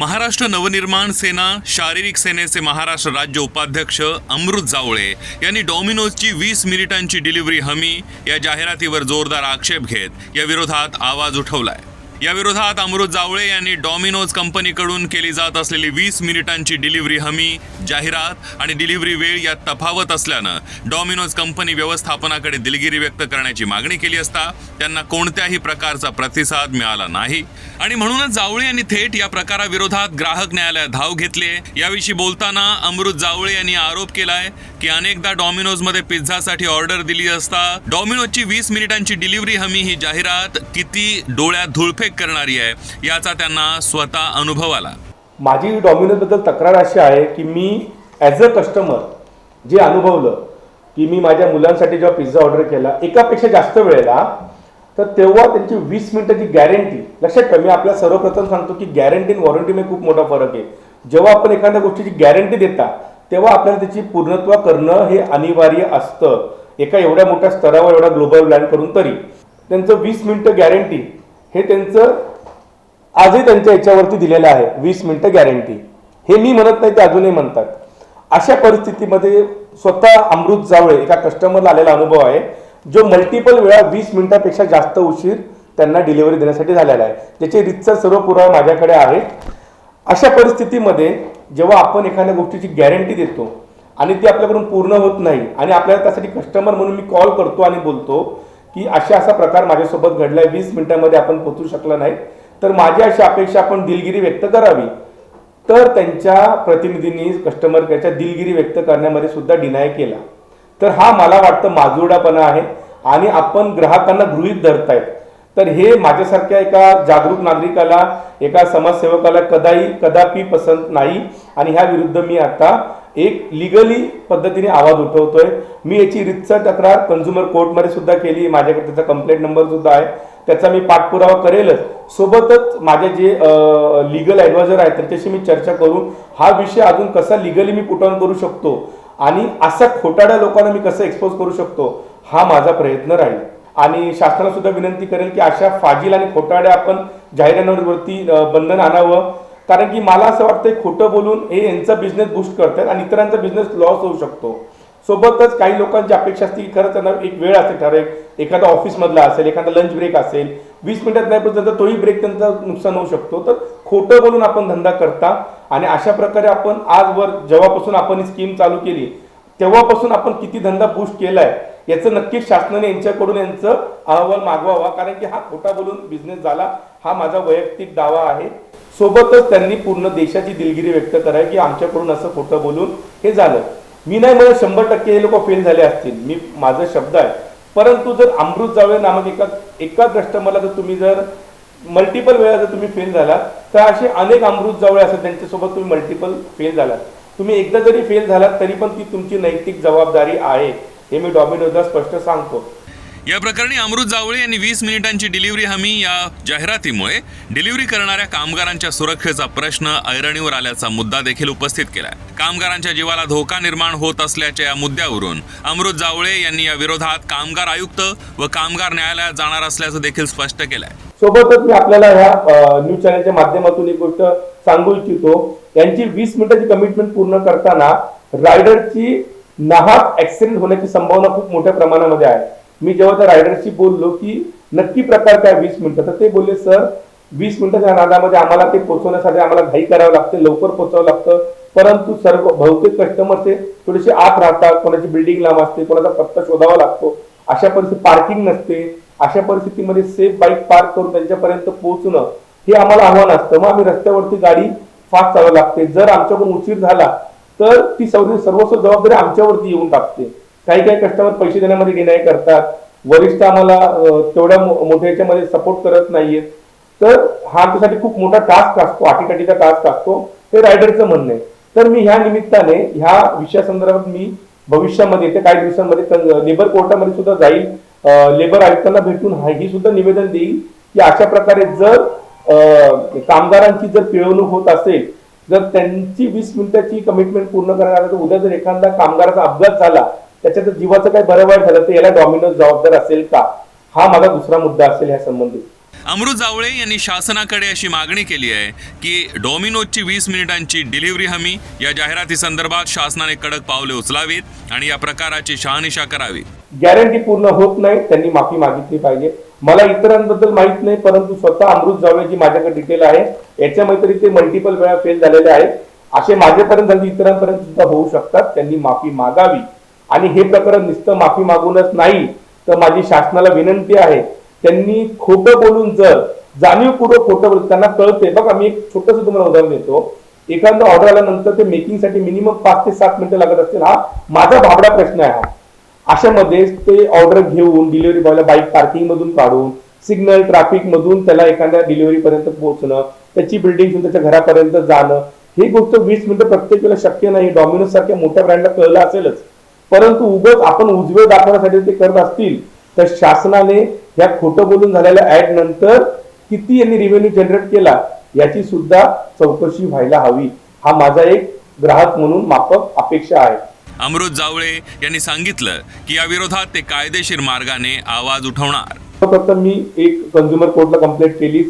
महाराष्ट्र नवनिर्माण सेना शारीरिक सेनेचे महाराष्ट्र राज्य उपाध्यक्ष अमृत जावळे यांनी डॉमिनोजची वीस मिनिटांची डिलिव्हरी हमी या जाहिरातीवर जोरदार आक्षेप घेत या विरोधात आवाज उठवलाय. या विरोधात अमृत जावळे यांनी डॉमिनोज कंपनीकडून केली जात असलेली वीस मिनिटांची डिलिव्हरी हमी जाहिरात आणि डिलिव्हरी वेळ यात तफावत असल्यानं डॉमिनोज कंपनी व्यवस्थापनाकडे दिलगिरी व्यक्त करण्याची मागणी केली असता त्यांना कोणत्याही प्रकारचा प्रतिसाद मिळाला नाही. आणि म्हणूनच जावळे यांनी थेट या प्रकाराविरोधात ग्राहक न्यायालयात धाव घेतली याविषयी बोलताना अमृत जावळे यांनी आरोप केलाय की अनेकदा डॉमिनोजमध्ये पिझ्झासाठी ऑर्डर दिली असता डॉमिनोजची वीस मिनिटांची डिलिव्हरी हमी ही जाहिरात किती डोळ्यात धुळफेक करणारी आहे. याचा त्यांना स्वतः अनुभव आला. माझी डॉमिनोजबद्दल तक्रार अशी आहे की मी ॲज अ कस्टमर जे अनुभवलं की मी माझ्या मुलांसाठी जेव्हा पिझ्झा ऑर्डर केला एकापेक्षा जास्त वेळेला तर तेव्हा त्यांची वीस मिनिटाची गॅरंटी लक्षात ठेवा मी आपल्याला सर्वप्रथम सांगतो की गॅरंटी आणि वॉरंटीमध्ये खूप मोठा फरक आहे. जेव्हा आपण एखाद्या गोष्टीची गॅरंटी देता तेव्हा आपल्याला त्याची पूर्णत्व करणं हे अनिवार्य असतं. एका एवढ्या मोठ्या स्तरावर एवढा ग्लोबल ब्लँड करून तरी. त्यांचं वीस मिनिटं गॅरंटी हे त्यांचं आजही त्यांच्या याच्यावरती दिलेलं आहे. वीस मिनिटं गॅरंटी हे मी म्हणत नाही ते अजूनही म्हणतात. अशा परिस्थितीमध्ये स्वतः अमृत जावळे एका कस्टमरला आलेला अनुभव आहे जो मल्टिपल वेळा वीस मिनिटापेक्षा जास्त उशीर त्यांना डिलिव्हरी देण्यासाठी झालेला आहे. ज्याचे रितचा सर्व पुरावा माझ्याकडे आहे अशा परिस्थितीमध्ये जेव्हा आपण एखाद्या गोष्टीची गॅरंटी देतो आणि ती आपल्याकडून पूर्ण होत नाही आणि आपल्याला त्यासाठी कस्टमर म्हणून मी कॉल करतो आणि बोलतो की अशा असा प्रकार माझ्यासोबत घडलाय वीस मिनिटांमध्ये आपण पोचू शकला नाही. तर माझी अशी अपेक्षा आपण दिलगिरी व्यक्त करावी. तर त्यांच्या प्रतिनिधींनी कस्टमर केअरच्या दिलगिरी व्यक्त करण्यामध्ये सुद्धा डिनाय केला. तर हा मला वाटतं माजुरडापणा आहे आणि आपण ग्राहकांना गृहीत धरतायत. तर हे माझ्यासारख्या एका जागरूक नागरिकाला एका समाजसेवकाला कदाही कदापि पसंत नाही. आणि ह्या विरुद्ध मी आता एक लिगली पद्धतीने आवाज उठवतोय. मी याची रितसर तक्रार कन्झ्युमर कोर्टमध्ये सुद्धा केली. माझ्याकडे त्याचा कंप्लेंट नंबर सुद्धा आहे. त्याचा मी पाठपुरावा करेलच. सोबतच माझे जे लिगल ॲडवायझर आहेत त्यांच्याशी मी चर्चा करून हा विषय अजून कसा लिगली मी पुटवून करू शकतो आणि असा खोटाड्या लोकांना मी कसं एक्सपोज करू शकतो हा माझा प्रयत्न राहील. आणि शासनाला सुद्धा विनंती करेल की अशा फाजील आणि खोटाड्या आपण जाहिरातीवरती बंधन आणावं. कारण की मला असं वाटतंय खोटं बोलून हे यांचा बिझनेस बूस्ट करतात आणि इतरांचा बिझनेस लॉस होऊ शकतो. सोबतच काही लोकांची अपेक्षा असते की खरंच त्यांना एक वेळ असेल ठराविक एखादा ऑफिसमधला असेल एखादा लंच ब्रेक असेल वीस मिनिटात नाही पण त्यांचा तोही ब्रेक त्यांचा नुकसान होऊ शकतो. तर खोटं बोलून आपण धंदा करता आणि अशा प्रकारे आपण आजवर जेव्हापासून आपण ही स्कीम चालू केली तेव्हापासून आपण किती धंदा बूस्ट केलाय याचं नक्कीच शासनाने यांच्याकडून यांचं अहवाल मागवावा. कारण की हा खोटा बोलून बिझनेस झाला. हा माझा वैयक्तिक दावा आहे. सोबतच त्यांनी पूर्ण देशाची दिलगिरी व्यक्त करावी की आमच्याकडून असं खोटं बोलून हे झालं. मी नाही म्हणत शंभर टक्के हे लोक फेल झाले असतील. मी माझा शब्द आहे. परंतु जर अमृत जावळे नामक एका एका कस्टमरला जर तुम्ही जर मल्टिपल वेळा जर तुम्ही फेल झाला तर असे अनेक अमृत जावळे असतात त्यांच्यासोबत तुम्ही मल्टिपल फेल झालात. तुम्ही एकदा जरी फेल झालात तरी पण ती तुमची नैतिक जबाबदारी आहे हे मी डॉमिनोजला स्पष्ट सांगतो. या प्रकरणी अमृत जावळे यांनी वीस मिनिटांची डिलिव्हरी हमी या जाहिरातीमुळे डिलिव्हरी करणाऱ्या कामगारांच्या सुरक्षेचा प्रश्न ऐरणीवर आल्याचा मुद्दा देखील उपस्थित केला कामगारांच्या जीवाला धोका निर्माण होत असल्याच्या या मुद्द्यावरून अमृत जावळे यांनी या विरोधात कामगार आयुक्त व कामगार न्यायालयात जाणार असल्याचं देखील स्पष्ट केलंय. सोबतच मी आपल्याला ह्या न्यूज चॅनलच्या माध्यमातून एक गोष्ट सांगू इच्छितो. यांची वीस मिनिटाची कमिटमेंट पूर्ण करताना रायडरची नाहक ऍक्सिडेंट होण्याची संभावना खूप मोठ्या प्रमाणामध्ये आहे. मी जेव्हा त्या रायडरशी बोललो की नक्की प्रकार काय वीस मिनिटं? तर ते बोलले सर वीस मिनिटाच्या नादामध्ये आम्हाला ते पोहोचवण्यासाठी आम्हाला घाई करावं लागते लवकर पोहोचावं लागतं. परंतु सर्व बहुतेक कस्टमर ते थोडेसे आत राहतात कोणाची बिल्डिंग लांब असते कोणाचा पत्ता शोधावा लागतो. अशा परिस्थिती पार्किंग नसते. अशा परिस्थितीमध्ये सेफ बाईक पार्क करून त्यांच्यापर्यंत पोहोचणं हे आम्हाला आव्हान असतं. मग आम्ही रस्त्यावरती गाडी फास्ट चालवावी लागते. जर आमच्याकडून उशीर झाला तर ती सर्व सर्वस्व जबाबदारी आमच्यावरती येऊन टाकते. काही काही कस्टमर पैसे देण्यामध्ये डिनाय करतात. वरिष्ठ आम्हाला तेवढ्या मो- मोठ्या याच्यामध्ये सपोर्ट करत नाहीयेत. तर हा आमच्यासाठी खूप मोठा टास्क असतो आटीकाटीचा टास्क असतो. हे रायडरचं म्हणणं आहे. तर मी ह्या निमित्ताने ह्या विषयासंदर्भात मी भविष्यामध्ये येत्या काही दिवसांमध्ये लेबर कोर्टामध्ये सुद्धा जाईल. लेबर आयुक्तांना भेटून ही सुद्धा निवेदन देईल की अशा प्रकारे जर कामगारांची जर पिळवणूक होत असेल जर त्यांची वीस मिनिटाची कमिटमेंट पूर्ण करण्यात आलं तर उद्या जर एखादा कामगाराचा अपघात झाला त्याच्या जीवाचं काही बरं वाईट झालं तर याला डॉमिनोज जबाबदार असेल का? हा माझा दुसरा मुद्दा असेल ह्या संबंधित अमृत जावळे यांनी शासनाकडे अशी मागणी केली आहे की डॉमिनोजची वीस मिनिटांची डिलिव्हरी हमी या जाहिराती संदर्भात शासनाने कडक पावले उचलावीत आणि या प्रकाराची शहानिशा करावी. गॅरंटी पूर्ण होत नाही त्यांनी माफी मागितली पाहिजे. मला इतरांबद्दल माहीत नाही परंतु स्वतः अमृत जावळे जी माझ्याकडे डिटेल आहे. याच्यामध्ये तरी ते मल्टिपल वेळा फेल झालेले आहेत. असे माझ्यापर्यंत इतरांपर्यंत सुद्धा होऊ शकतात. त्यांनी माफी मागावी. आणि हे प्रकरण नुसतं माफी मागूनच नाही तर माझी शासनाला विनंती आहे त्यांनी खोटं बोलून जर जाणीवपूर्वक खोटं बोलत त्यांना कळते बघा मी एक छोटस तुम्हाला उदाहरण देतो. एखादं ऑर्डर आल्यानंतर ते मेकिंगसाठी मिनिमम पाच ते सात मिनिटं लागत असतील. हा माझा भाबडा प्रश्न आहे हा. अशामध्ये ते ऑर्डर घेऊन डिलिव्हरी बॉयला बाईक पार्किंग मधून काढून सिग्नल ट्रॅफिक मधून त्याला एखाद्या डिलिव्हरी पर्यंत पोहोचणं त्याची बिल्डिंग त्याच्या घरापर्यंत जाणं ही गोष्ट वीस मिनिटं प्रत्येक वेळेला शक्य नाही. डॉमिनोज सारख्या मोठ्या ब्रँडला कळलं असेलच. परंतु उगच आपण उजवे दाखवण्यासाठी ते करत असतील तर शासनाने या खोटं बोलून झालेल्या ऍड नंतर किती यांनी रिव्हेन्यू जनरेट केला याची सुद्धा चौकशी व्हायला हवी. हा माझा एक ग्राहक म्हणून माफक अपेक्षा आहे. अमृत जावळे यांनी सांगितलं की या विरोधात ते कायदेशीर मार्गाने आवाज उठवणार. फक्त मी एक कंझ्युमर कोर्टला कंप्लेंट केली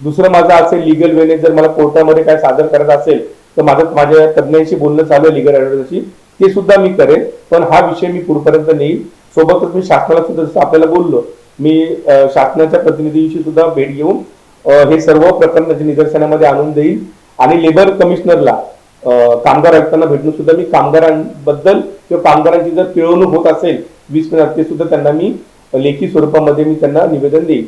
दुसरं माझं असेल लिगल वेने जर मला कोर्टामध्ये काय सादर करत असेल तर माझं माझ्या तज्ज्ञांशी बोलणं चालू आहे लिगल ऍडव्हायझरशी ते सुद्धा मी करेन पण हा विषय मी पुढपर्यंत नेईल. सोबतच मी शासनाला सुद्धा जसं आपल्याला बोललो मी शासनाच्या प्रतिनिधींशी सुद्धा भेट घेऊन हे सर्व प्रकरण त्याच्या निदर्शनामध्ये आणून देईल. आणि लेबर कमिशनरला कामगार आयुक्तांना भेटून सुद्धा मी कामगारांबद्दल किंवा कामगारांची जर पिळवणूक होत असेल वीस मिनिटात ते सुद्धा त्यांना मी लेखी स्वरूपामध्ये मी त्यांना निवेदन देईल.